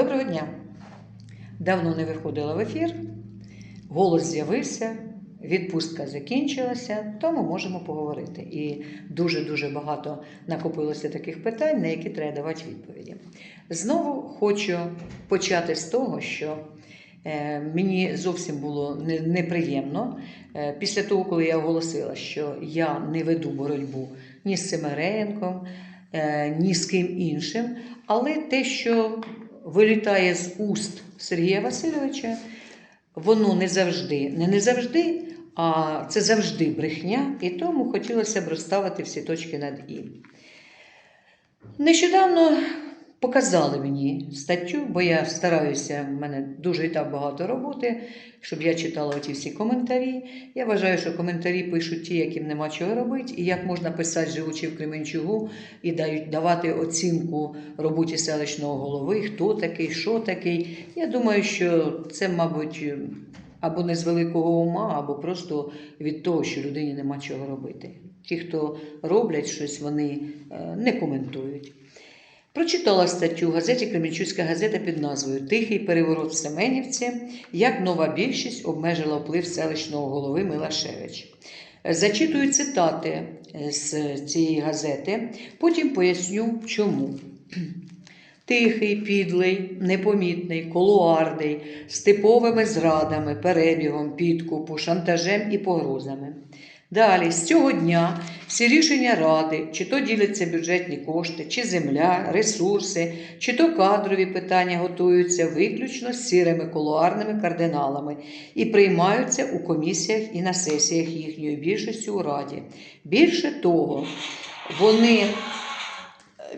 Доброго дня! Давно не виходила в ефір, голос з'явився, відпустка закінчилася, тому можемо поговорити. І дуже-дуже багато накопилося таких питань, на які треба давати відповіді. Знову хочу почати з того, що е, мені зовсім було не- неприємно е, після того, коли я оголосила, що я не веду боротьбу ні з Семеренком, е, ні з ким іншим, але те, що вилітає з уст Сергія Васильовича, воно не завжди, не не завжди, а це завжди брехня, і тому хотілося б розставити всі точки над І. Нещодавно показали мені статтю, бо я стараюся, в мене дуже і так багато роботи, щоб я читала ті всі коментарі. Я вважаю, що коментарі пишуть ті, яким нема чого робити, і як можна писати, живучи в Кременчугу, і дають давати оцінку роботі селищного голови, хто такий, що такий. Я думаю, що це, мабуть, або не з великого ума, або просто від того, що людині нема чого робити. Ті, хто роблять щось, вони е, не коментують. Прочитала статтю в газеті Кременчуцька газета під назвою Тихий переворот в Семенівці. Як нова більшість обмежила вплив селищного голови Милашевич. Зачитую цитати е, з цієї газети, потім поясню, чому. Тихий, підлий, непомітний, колуарний, з типовими зрадами, перебігом, підкупу, шантажем і погрозами. Далі, з цього дня всі рішення ради, чи то діляться бюджетні кошти, чи земля, ресурси, чи то кадрові питання готуються виключно з сірими колуарними кардиналами і приймаються у комісіях і на сесіях їхньої більшості у раді. Більше того, вони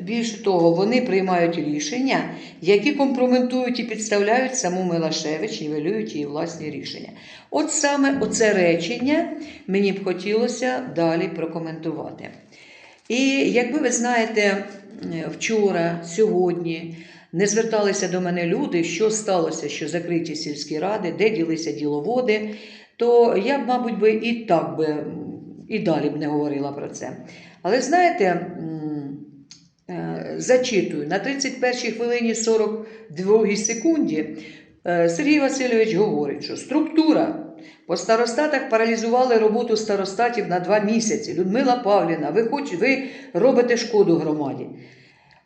Більше того, вони приймають рішення, які компрометують і підставляють саму Милашевич, нівелюють її власні рішення. От саме оце речення мені б хотілося далі прокоментувати. І якби ви знаєте, вчора, сьогодні не зверталися до мене люди, що сталося, що закриті сільські ради, де ділися діловоди, то я б, мабуть, би і так би і далі б не говорила про це. Але знаєте, Зачитую на 31 хвилині 42 секунді е, Сергій Васильович говорить, що структура по старостатах паралізували роботу старостатів на два місяці. Людмила Павлівна, ви, хоч, ви робите шкоду громаді.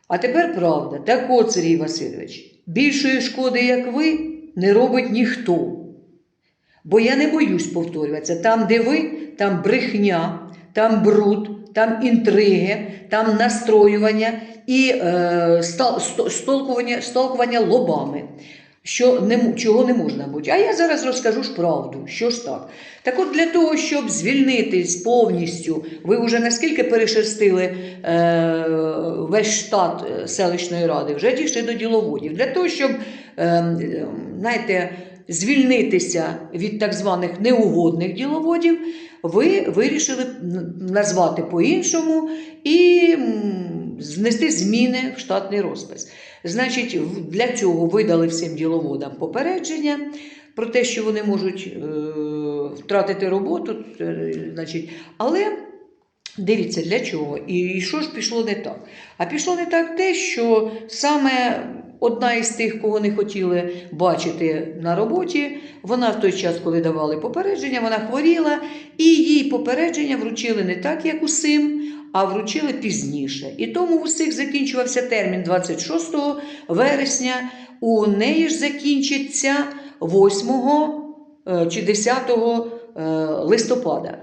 А тепер правда, так от, Сергій Васильович, більшої шкоди, як ви, не робить ніхто. Бо я не боюсь повторюватися. Там, де ви, там брехня, там бруд, там інтриги, там настроювання і е, столкування, столкування лобами, що не, чого не можна бути. А я зараз розкажу ж правду, що ж так. Так от для того, щоб звільнитись повністю, ви вже наскільки перешерстили е, весь штат е, селищної ради, вже дійшли до діловодів. Для того, щоб, е, знаєте, звільнитися від так званих неугодних діловодів, ви вирішили назвати по-іншому і м, внести зміни в штатний розпис. Значить, для цього видали всім діловодам попередження про те, що вони можуть е, втратити роботу. е, значить, але Дивіться, для чого? І що ж пішло не так? А пішло не так те, що саме одна із тих, кого не хотіли бачити на роботі, вона в той час, коли давали попередження, вона хворіла, і їй попередження вручили не так, як усім, а вручили пізніше. І тому у всіх закінчувався термін 26 вересня, у неї ж закінчиться 8 е, чи 10 е, листопада.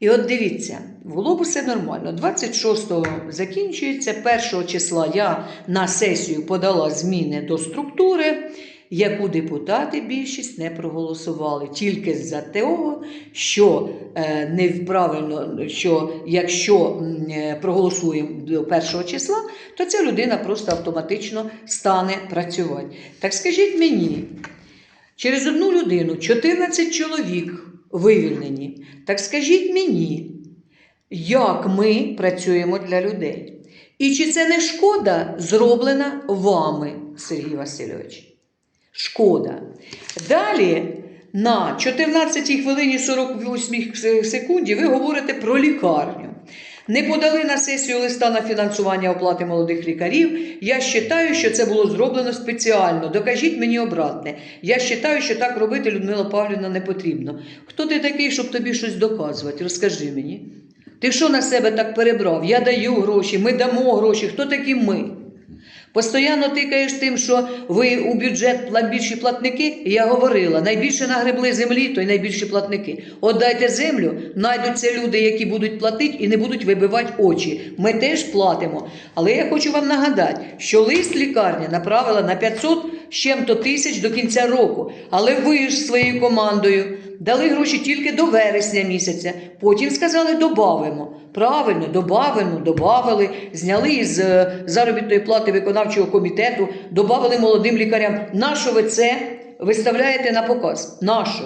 І от дивіться, було б все нормально. 26-го закінчується, 1 числа я на сесію подала зміни до структури, яку депутати більшість не проголосували. Тільки за того, що е, неправильно, що якщо е, проголосуємо до 1 числа, то ця людина просто автоматично стане працювати. Так скажіть мені, Через одну людину 14 чоловік вивільнені. Так скажіть мені, як ми працюємо для людей? І чи це не шкода зроблена вами, Сергій Васильович? Шкода. Далі на 14 хвилині 48 секунді ви говорите про лікарню. Не подали на сесію листа на фінансування оплати молодих лікарів. Я вважаю, що це було зроблено спеціально. Докажіть мені обратне. Я вважаю, що так робити Людмила Павлівна не потрібно. Хто ти такий, щоб тобі щось доказувати? Розкажи мені. Ти що на себе так перебрав? Я даю гроші, ми дамо гроші. Хто такі ми? Постоянно тикаєш тим, що ви у бюджет більші платники. Я говорила, найбільше нагребли землі, то й найбільші платники. Отдайте землю, знайдуться люди, які будуть платити і не будуть вибивати очі. Ми теж платимо. Але я хочу вам нагадати, що лист лікарня направила на 500 з чим-то тисяч до кінця року. Але ви ж своєю командою дали гроші тільки до вересня місяця. Потім сказали, добавимо. Правильно, добавимо, добавили, зняли із е, заробітної плати виконавчого комітету, добавили молодим лікарям. Нащо ви це виставляєте на показ? Нащо?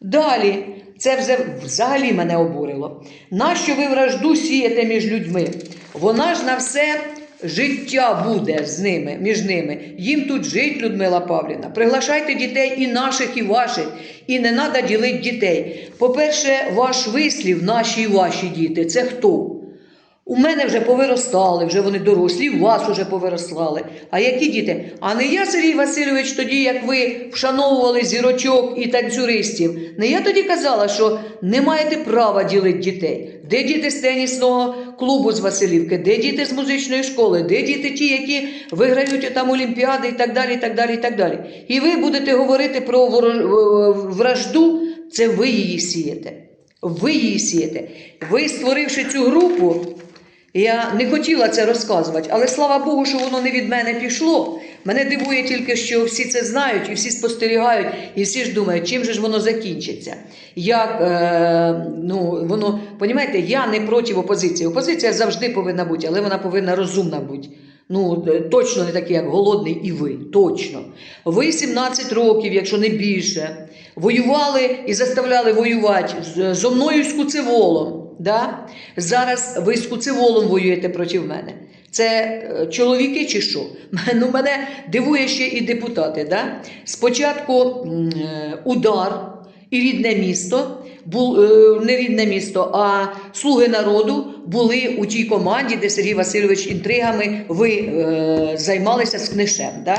Далі, це взагалі мене обурило. Нащо ви вражду сієте між людьми? Вона ж на все життя буде з ними, між ними. Їм тут жить, Людмила Павлівна. Приглашайте дітей і наших, і ваших. І не треба ділити дітей. По-перше, ваш вислів, наші і ваші діти це хто? У мене вже повиростали, вже вони дорослі, у вас вже повирослали. А які діти? А не я, Сергій Васильович, тоді, як ви вшановували зірочок і танцюристів, не я тоді казала, що не маєте права ділити дітей. Де діти з тенісного клубу з Василівки, де діти з музичної школи, де діти ті, які виграють там олімпіади і так далі, і так далі, і так далі. І ви будете говорити про ворож- вражду, це ви її сієте. Ви її сієте. Ви, створивши цю групу, я не хотіла це розказувати, але слава Богу, що воно не від мене пішло. Мене дивує тільки, що всі це знають і всі спостерігають, і всі ж думають, чим же ж воно закінчиться. Як е, ну, воно, понімаєте, я не проти опозиції. Опозиція завжди повинна бути, але вона повинна розумна бути. Ну, е, точно не такий, як голодний, і ви. Точно. Ви 17 років, якщо не більше, воювали і заставляли воювати зо мною з Куцеволом. Да? Зараз ви з Куцеволом воюєте проти мене. Це е, чоловіки чи що? Ну, мене дивує ще і депутати. Да? Спочатку е, удар і рідне місто, е, не рідне місто, а слуги народу були у тій команді, де Сергій Васильович інтригами ви займалися з книшем. Да?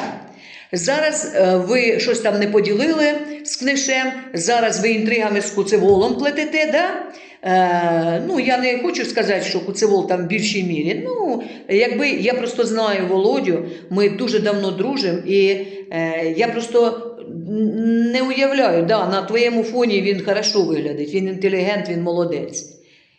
Зараз е, ви щось там не поділили з книшем, зараз ви інтригами з куцеволом плетете, да? Е, ну, я не хочу сказати, що куцевол там в більшій мірі. Ну, якби я просто знаю Володю, ми дуже давно дружимо, і е, я просто не уявляю, да, на твоєму фоні він хорошо виглядить, він інтелігент, він молодець.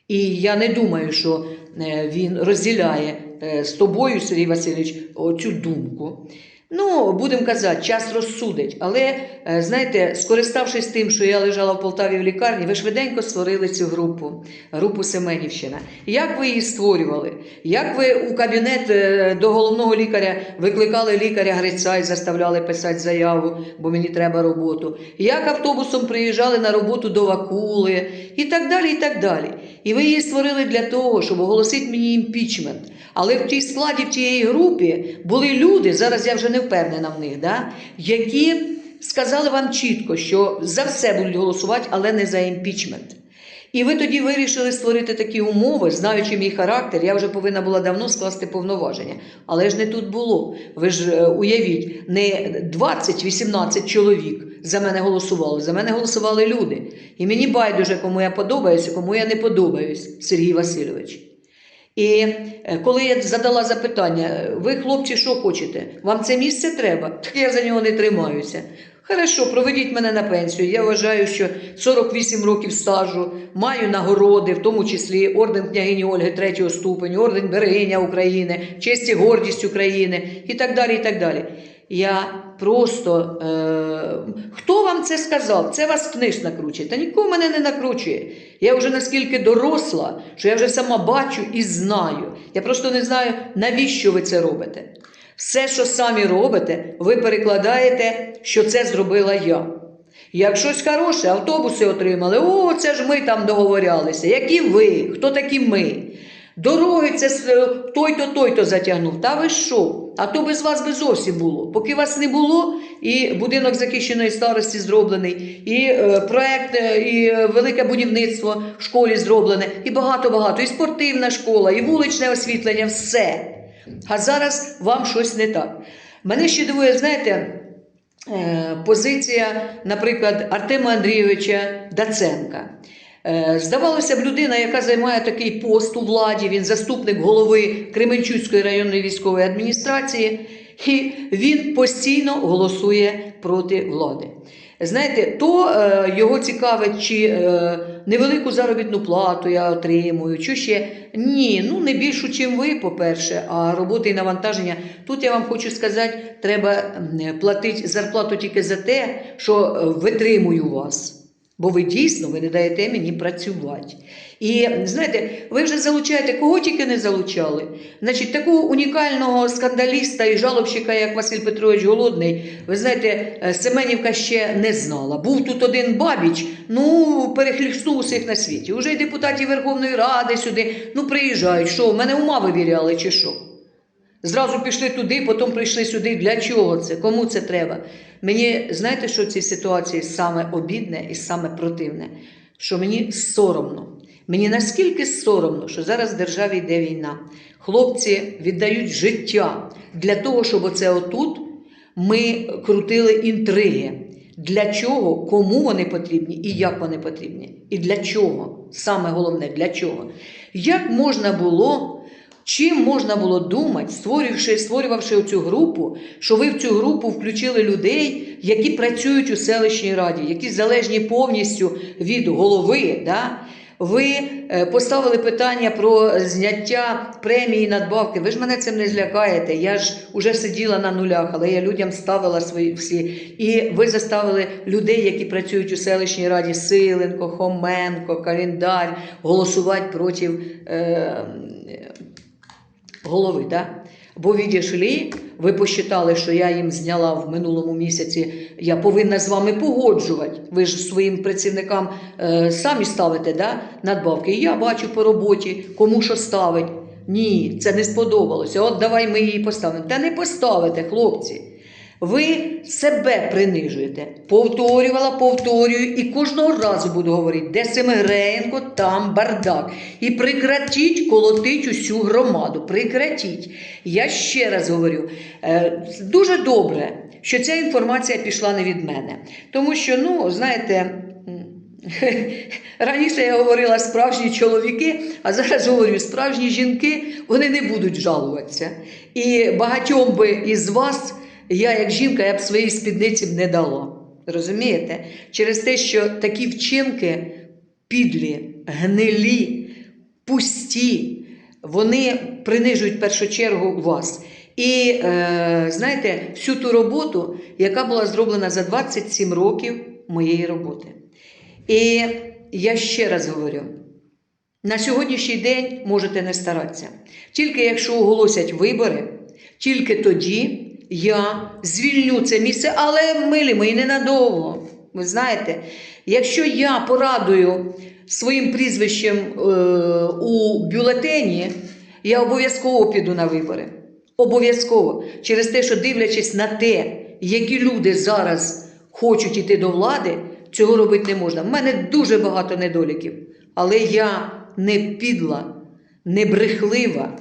І я не думаю, що е, він розділяє е, з тобою, Сергій Васильович, цю думку. Ну, будемо казати, час розсудить. Але, е, знаєте, скориставшись тим, що я лежала в Полтаві в лікарні, ви швиденько створили цю групу, групу Семенівщина. Як ви її створювали? Як ви у кабінет е, до головного лікаря викликали лікаря Гриця і заставляли писати заяву, бо мені треба роботу? Як автобусом приїжджали на роботу до Вакули і так далі, і так далі. І ви її створили для того, щоб оголосити мені імпічмент. Але в тій складі в тієї групі були люди, зараз я вже не впевнена в них, да, які сказали вам чітко, що за все будуть голосувати, але не за імпічмент. І ви тоді вирішили створити такі умови, знаючи мій характер, я вже повинна була давно скласти повноваження. Але ж не тут було. Ви ж е, уявіть, не 20-18 чоловік за мене голосували, за мене голосували люди. І мені байдуже, кому я подобаюся, кому я не подобаюсь, Сергій Васильович. І е, коли я задала запитання, ви, хлопці, що хочете? Вам це місце треба? Так я за нього не тримаюся. Хорошо, проведіть мене на пенсію. Я вважаю, що 48 років стажу, маю нагороди, в тому числі орден княгині Ольги третього ступеню, орден Берегиня України, честь і гордість України і так далі. і так далі. Я просто. Е... Хто вам це сказав? Це вас книж накручує. Та нікого мене не накручує. Я вже наскільки доросла, що я вже сама бачу і знаю. Я просто не знаю, навіщо ви це робите. Все, що самі робите, ви перекладаєте, що це зробила я. Як щось хороше, автобуси отримали. О, це ж ми там договорялися. Які ви? Хто такі ми? Дороги це е, той-то, той-то затягнув. Та ви що? А то без вас би зовсім було. Поки вас не було, і будинок захищеної старості зроблений, і е, проект, е, і е, велике будівництво в школі зроблене, і багато-багато, і спортивна школа, і вуличне освітлення, все. А зараз вам щось не так. Мене ще дивує, знаєте, позиція, наприклад, Артема Андрійовича Даценка. Е, Здавалося б, людина, яка займає такий пост у владі, він заступник голови Кременчуцької районної військової адміністрації, і він постійно голосує проти влади. Знаєте, то е, його цікавить, чи е, невелику заробітну плату я отримую, чи ще ні, ну не більшу, чим ви, по-перше, а роботи і навантаження. Тут я вам хочу сказати, треба платити зарплату тільки за те, що е, витримую вас. Бо ви дійсно ви не даєте мені працювати. І знаєте, ви вже залучаєте, кого тільки не залучали. Значить, такого унікального скандаліста і жалобщика, як Василь Петрович Голодний, ви знаєте, е, Семенівка ще не знала. Був тут один бабіч, ну перехлістнув усіх на світі. Уже й депутатів Верховної Ради сюди, ну приїжджають. Що, в мене ума вивіряли чи що? Зразу пішли туди, потім прийшли сюди. Для чого це? Кому це треба? Мені знаєте, що в цій ситуації саме обідне і саме противне? Що мені соромно. Мені наскільки соромно, що зараз в державі йде війна. Хлопці віддають життя для того, щоб оце отут ми крутили інтриги. Для чого, кому вони потрібні і як вони потрібні? І для чого? Саме головне, для чого? Як можна було Чим можна було думати, створювавши, створювавши цю групу, що ви в цю групу включили людей, які працюють у селищній раді, які залежні повністю від голови. Да? Ви е, поставили питання про зняття премії надбавки. Ви ж мене цим не злякаєте. Я ж уже сиділа на нулях, але я людям ставила свої всі. І ви заставили людей, які працюють у селищній раді, Силенко, Хоменко, Календар, голосувати проти. Е, голови, да? Бо відійшли, ви посчитали, що я їм зняла в минулому місяці, я повинна з вами погоджувати. Ви ж своїм працівникам е, самі ставите да, надбавки. І я бачу по роботі, кому що ставить. Ні, це не сподобалося. От давай ми її поставимо. Та не поставите, хлопці. Ви себе принижуєте. Повторювала, повторюю, і кожного разу буду говорити, де Семигреєнко, там бардак. І прекратіть колотить усю громаду. Прекратіть. Я ще раз говорю, е, дуже добре, що ця інформація пішла не від мене. Тому що, ну, знаєте. Раніше я говорила справжні чоловіки, а зараз говорю справжні жінки, вони не будуть жалуватися. І багатьом би із вас, я як жінка, я б своїй спідниці б не дала. Розумієте? Через те, що такі вчинки підлі, гнилі, пусті, вони принижують в першу чергу вас. І е, знаєте, всю ту роботу, яка була зроблена за 27 років моєї роботи. І я ще раз говорю: на сьогоднішній день можете не старатися. Тільки якщо оголосять вибори, тільки тоді я звільню це місце, але милі мої ненадовго. Ви знаєте, якщо я порадую своїм прізвищем е, у бюлетені, я обов'язково піду на вибори. Обов'язково. Через те, що дивлячись на те, які люди зараз хочуть іти до влади, цього робити не можна. У мене дуже багато недоліків. Але я не підла, не брехлива,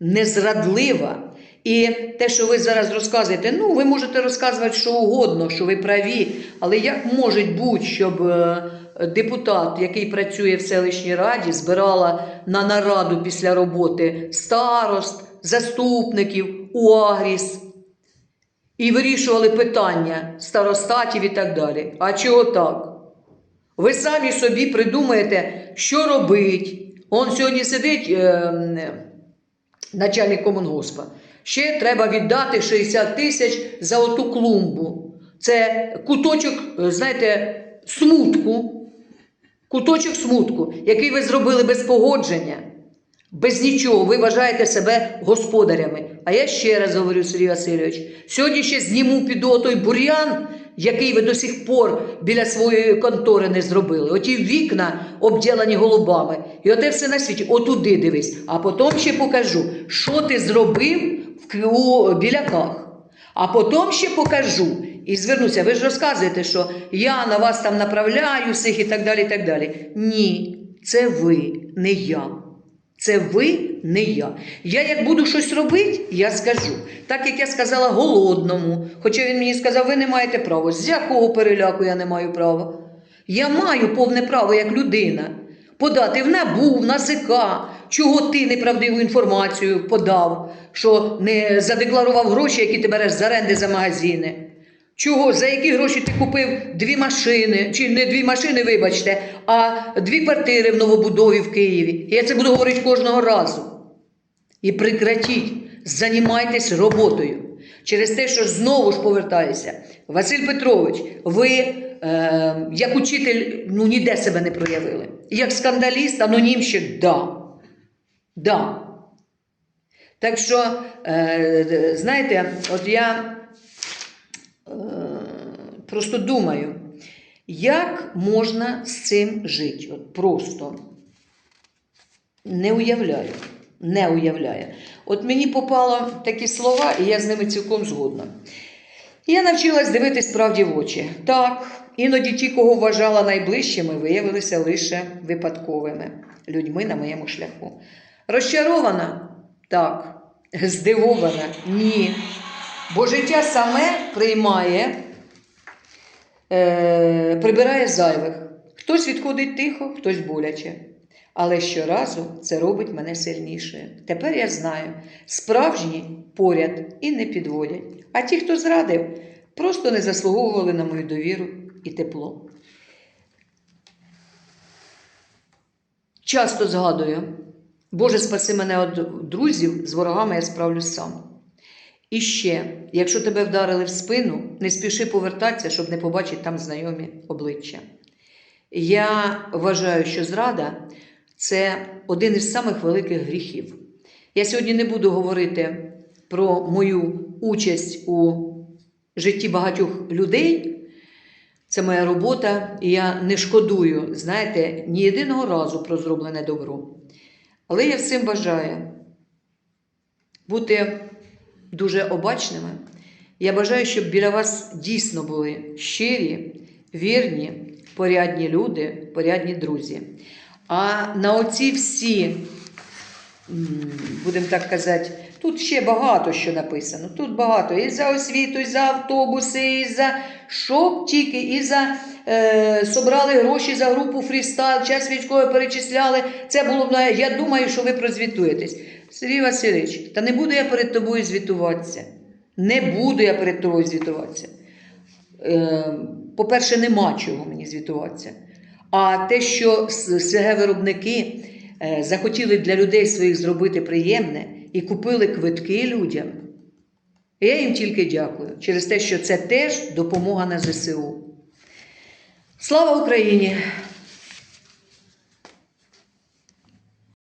не зрадлива. І те, що ви зараз розказуєте, ну ви можете розказувати що угодно, що ви праві, але як може бути, щоб е, депутат, який працює в селищній раді, збирала на нараду після роботи старост, заступників, УАГріс і вирішували питання старостатів і так далі. А чого так? Ви самі собі придумаєте, що робить. Он сьогодні сидить е, начальник комунгоспа. Ще треба віддати 60 тисяч за оту клумбу. Це куточок, е, знаєте, смутку. Куточок смутку, який ви зробили без погодження, без нічого. Ви вважаєте себе господарями. А я ще раз говорю, Сергій Васильович, сьогодні ще зніму піду той бур'ян, який ви до сих пор біля своєї контори не зробили. Оті вікна обділені голубами. І оте все на світі. Отуди дивись. А потім ще покажу, що ти зробив у біляках. А потім ще покажу. І звернуся, ви ж розказуєте, що я на вас там направляю всіх і так далі. і так далі. Ні, це ви, не я. Це ви, не я. Я як буду щось робити, я скажу. Так як я сказала голодному, хоча він мені сказав, ви не маєте права. З якого переляку я не маю права? Я маю повне право як людина подати в НАБУ, в НАЗК, чого ти неправдиву інформацію подав, що не задекларував гроші, які ти береш з оренди за магазини. Чого? За які гроші ти купив дві машини, чи не дві машини, вибачте, а дві квартири в новобудові в Києві. Я це буду говорити кожного разу. І прекратіть, займайтесь роботою. Через те, що знову ж повертаюся. Василь Петрович, ви е, як учитель ну, ніде себе не проявили. Як скандаліст, анонімщик, да. Да. Так що, е, знаєте, от я е, просто думаю, як можна з цим жити? От просто не уявляю. Не уявляю. От мені попало такі слова, і я з ними цілком згодна. Я навчилась дивитись правді в очі. Так, іноді ті, кого вважала найближчими, виявилися лише випадковими людьми на моєму шляху. Розчарована? Так. Здивована? Ні. Бо життя саме приймає, е, прибирає зайвих. Хтось відходить тихо, хтось боляче. Але щоразу це робить мене сильнішою. Тепер я знаю, справжні поряд і не підводять. А ті, хто зрадив, просто не заслуговували на мою довіру і тепло. Часто згадую, Боже, спаси мене від друзів, з ворогами я справлюсь сам. І ще, якщо тебе вдарили в спину, не спіши повертатися, щоб не побачити там знайомі обличчя. Я вважаю, що зрада це один із самих великих гріхів. Я сьогодні не буду говорити про мою участь у житті багатьох людей. Це моя робота, і я не шкодую, знаєте, ні єдиного разу про зроблене добро. Але я всім бажаю бути дуже обачними. Я бажаю, щоб біля вас дійсно були щирі, вірні, порядні люди, порядні друзі. А на оці всі, будемо так казати, тут ще багато що написано. Тут багато і за освіту, і за автобуси, і за що тільки, і за е, собрали гроші за групу фрістайл, час військовий перечисляли. Це було б Я думаю, що ви прозвітуєтесь. Сергій Васильович, та не буду я перед тобою звітуватися. Не буду я перед тобою звітуватися. Е, по-перше, нема чого мені звітуватися. А те, що СГ-виробники е, захотіли для людей своїх зробити приємне і купили квитки людям, я їм тільки дякую через те, що це теж допомога на ЗСУ. Слава Україні!